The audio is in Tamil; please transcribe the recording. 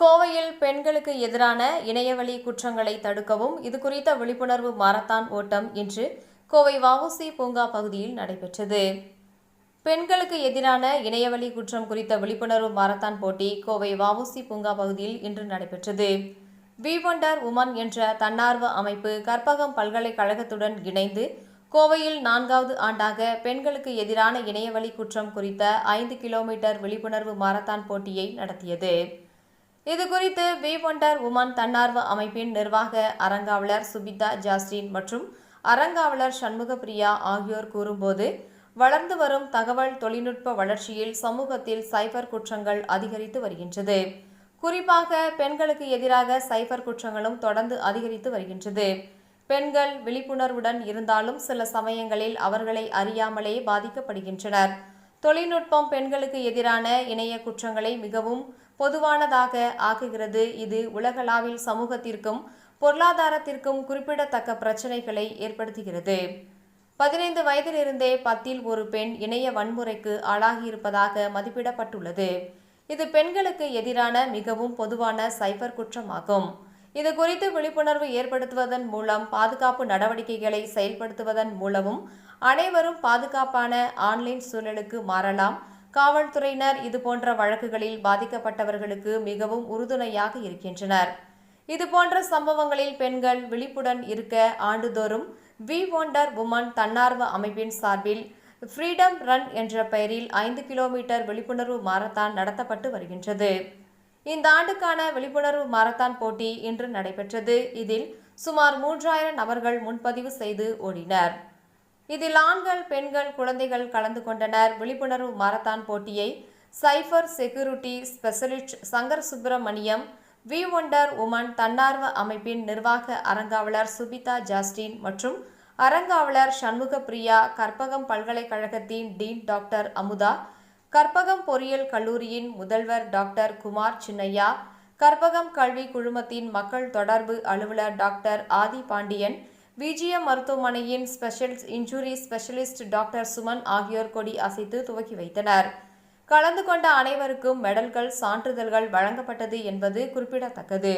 கோவையில் பெண்களுக்கு எதிரான இணையவழி குற்றங்களை தடுக்கவும் இது குறித்த விழிப்புணர்வு மாரத்தான் ஓட்டம் இன்று கோவை வஉசி பூங்கா பகுதியில் நடைபெற்றது. பெண்களுக்கு எதிரான இணையவழி குற்றம் குறித்த விழிப்புணர்வு மாரத்தான் போட்டி கோவை வஉசி பூங்கா பகுதியில் இன்று நடைபெற்றது. வி ஒண்டர் உமன் என்ற தன்னார்வ அமைப்பு கற்பகம் பல்கலைக்கழகத்துடன் இணைந்து கோவையில் நான்காவது ஆண்டாக பெண்களுக்கு எதிரான இணையவழி குற்றம் குறித்த ஐந்து கிலோமீட்டர் விழிப்புணர்வு மாரத்தான் போட்டியை நடத்தியது. இது குறித்து வி ஒண்டர் உமன் தன்னார்வ அமைப்பின் நிர்வாக அறங்காவலர் சுபிதா ஜாஸ்டின் மற்றும் அறங்காவலர் சண்முகப்பிரியா ஆகியோர் கூறும்போது வளர்ந்து வரும் தகவல் தொழில்நுட்ப வளர்ச்சியில் சமூகத்தில் சைபர் குற்றங்கள் அதிகரித்து வருகின்றது. குறிப்பாக பெண்களுக்கு எதிராக சைபர் குற்றங்களும் தொடர்ந்து அதிகரித்து வருகின்றது. பெண்கள் விழிப்புணர்வுடன் இருந்தாலும் சில சமயங்களில் அவர்களை அறியாமலே பாதிக்கப்படுகின்றனர். தொழில்நுட்பம் பெண்களுக்கு எதிரான இணைய குற்றங்களை மிகவும் பொதுவானதாக ஆக்குகிறது. இது உலகளாவில் சமூகத்திற்கும் பொருளாதாரத்திற்கும் குறிப்பிடத்தக்க பிரச்சனைகளை ஏற்படுத்துகிறது. பதினைந்து வயதிலிருந்தே பத்தில் ஒரு பெண் இணைய வன்முறைக்கு ஆளாகியிருப்பதாக மதிப்பிடப்பட்டுள்ளது. இது பெண்களுக்கு எதிரான மிகவும் பொதுவான சைபர் குற்றமாகும். இது குறித்து விழிப்புணர்வு ஏற்படுத்துவதன் மூலம் பாதுகாப்பு நடவடிக்கைகளை செயல்படுத்துவதன் மூலமும் அனைவரும் பாதுகாப்பான ஆன்லைன் சூழலுக்கு மாறலாம். காவல்துறையினர் இதுபோன்ற வழக்குகளில் பாதிக்கப்பட்டவர்களுக்கு மிகவும் உறுதுணையாக இருக்கின்றனர். இதுபோன்ற சம்பவங்களில் பெண்கள் விழிப்புடன் இருக்க ஆண்டுதோறும் வி ஒண்டர் உமன் தன்னார்வ அமைப்பின் சார்பில் ஃப்ரீடம் ரன் என்ற பெயரில் ஐந்து கிலோமீட்டர் விழிப்புணர்வு மாரத்தான் நடத்தப்பட்டு வருகின்றது. இந்த ஆண்டுக்கான விழிப்புணர்வு மாரத்தான் போட்டி இன்று நடைபெற்றது. இதில் சுமார் மூன்றாயிரம் நபர்கள் முன்பதிவு செய்து ஓடினர். இதில் ஆண்கள் பெண்கள் குழந்தைகள் கலந்து கொண்டனர். விழிப்புணர்வு மாரத்தான் போட்டியை cyber security specialist Shankar Subramaniam V wonder woman தன்னார்வ அமைப்பின் நிர்வாக அறங்காவலர் சுபிதா ஜாஸ்டின் மற்றும் அறங்காவலர் சண்முகப்பிரியா கற்பகம் பல்கலைக்கழகத்தின் டீன் டாக்டர் அமுதா கற்பகம் பொறியியல் கல்லூரியின் முதல்வர் டாக்டர் குமார் சின்னையா கற்பகம் கல்வி குழுமத்தின் மக்கள் தொடர்பு அலுவலர் டாக்டர் ஆதி பாண்டியன் விஜிஎம் மருத்துவமனையின் special injury specialist doctor Suman ஆகியோர் கொடி அசைத்து துவக்கி வைத்தனர். கலந்து கொண்ட அனைவருக்கும் மெடல்கள் சான்றிதழ்கள் வழங்கப்பட்டது என்பது குறிப்பிடத்தக்கது.